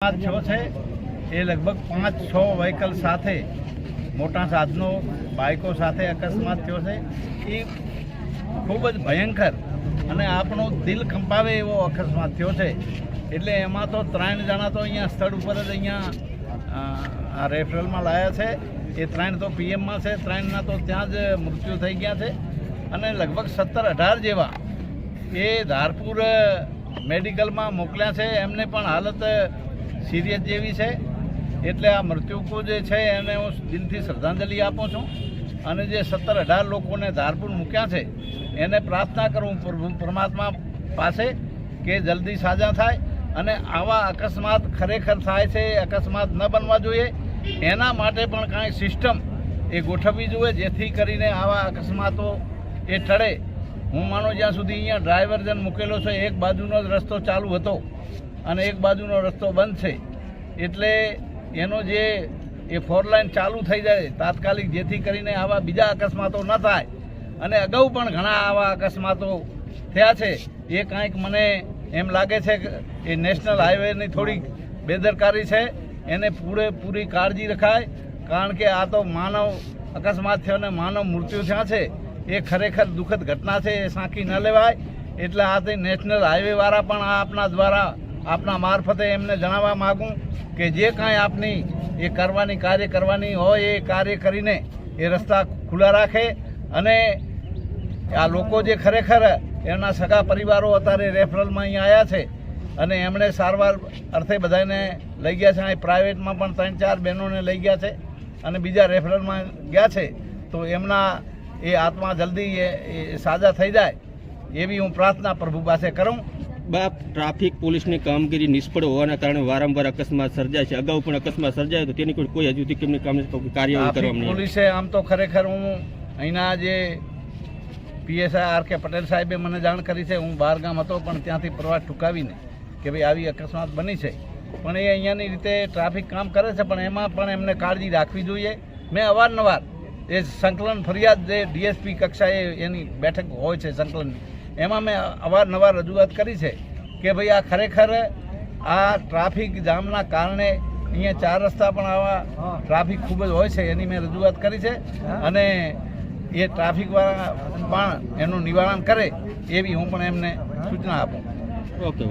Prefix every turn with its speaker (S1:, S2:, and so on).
S1: અકસ્માત થયો છે? એ લગભગ પાંચ છ વ્હીકલ સાથે, મોટા સાધનો, બાઇકો સાથે અકસ્માત થયો છે. એ ખૂબ જ ભયંકર અને આપણો દિલ કંપાવે એવો અકસ્માત થયો છે. એટલે એમાં તો ત્રણ જણા તો અહીંયા સ્થળ ઉપર જ અહીંયા રેફરલમાં લાયા છે. એ ત્રણ તો પીએમમાં છે, ત્રણના તો ત્યાં જ મૃત્યુ થઈ ગયા છે. અને લગભગ સત્તર અઢાર જેવા એ ધારપુર મેડિકલમાં મોકલ્યા છે. એમને પણ હાલત સિરિયસ જેવી છે, એટલે આ મૃત્યુકો જે છે એને હું દિલથી શ્રદ્ધાંજલિ આપું છું. અને જે સત્તર અઢાર લોકોને ધારપુર મૂક્યા છે, એને પ્રાર્થના કરું પ્રભુ પરમાત્મા પાસે કે જલ્દી સાજા થાય અને આવા અકસ્માત ખરેખર થાય છે, અકસ્માત ન બનવા જોઈએ. એના માટે પણ કાંઈ સિસ્ટમ એ ગોઠવવી જોઈએ, જેથી કરીને આવા અકસ્માતો એ ટળે. હું માનું જ્યાં સુધી અહીંયા ડ્રાઈવર જન મૂકેલો છે, એક બાજુનો જ રસ્તો ચાલુ હતો. અને એક બાજુનો રસ્તો બંધ છે. એટલે એનો જે એ ફોર લાઇન ચાલુ થઈ જાય તાત્કાલિક જેથી કરીને આવા બીજા અકસ્માતો ન થાય. અને અગાઉ પણ ઘણા આવા અકસ્માતો થયા છે. એ કાંઈક મને એમ લાગે છે કે એ નેશનલ હાઈવેની થોડીક બેદરકારી છે. એને પૂરેપૂરી કાળજી રખાય. કારણ કે આ તો માનવ અકસ્માત થયો અને માનવ મૃત્યુ થયા છે. એ ખરેખર દુઃખદ ઘટના છે, એ સાંકી ન લેવાય. એટલે આ નેશનલ હાઈવેવાળા પણ આપના દ્વારા આપના મારફતે એમને જણાવવા માગું કે જે કાંઈ આપની એ કરવાની કાર્ય કરવાની હોય એ કાર્ય કરીને એ રસ્તા ખુલ્લા રાખે અને આ લોકો જે ખરેખર એમના સગા પરિવારો અત્યારે રેફરલમાં અહીં આવ્યા છે અને એમણે સારવાર અર્થે બધાને લઈ ગયા છે. અહીં પ્રાઇવેટમાં પણ ત્રણ ચાર બહેનોને લઈ ગયા છે અને બીજા રેફરલમાં ગયા છે. તો એમના એ આત્મા જલ્દી એ સાજા થઈ જાય એવી હું પ્રાર્થના પ્રભુ પાસે કરું.
S2: બાપ ટ્રાફિક પોલીસની કામગીરી નિષ્ફળ હોવાના કારણે વારંવાર અકસ્માત સર્જાય છે. અગાઉ પણ અકસ્માત સર્જાય તો તેની કોઈ હજુ સુધી કેમની કામ કાર્યવાહી કરવામાં
S1: પોલીસે આમ તો ખરેખર હું અહીંના જે પીએસઆઈ આર કે પટેલ સાહેબે મને જાણ કરી છે હું બહાર ગામ હતો પણ ત્યાંથી પ્રવાસ ટૂંકાવીને કે ભાઈ આવી અકસ્માત બની છે. પણ એ અહીંયાની રીતે ટ્રાફિક કામ કરે છે પણ એમાં પણ એમને કાળજી રાખવી જોઈએ. મેં અવારનવાર એ સંકલન ફરિયાદ જે ડીએસપી કક્ષાએ એની બેઠક હોય છે સંકલનની એમાં મેં અવારનવાર રજૂઆત કરી છે કે ભાઈ આ ખરેખર આ ટ્રાફિક જામના કારણે અહીંયા ચાર રસ્તા પણ આવા ટ્રાફિક ખૂબ જ હોય છે એની મેં રજૂઆત કરી છે. અને એ ટ્રાફિકવાળા પણ એનું નિવારણ કરે એવી હું પણ એમને સૂચના આપું.
S2: ઓકે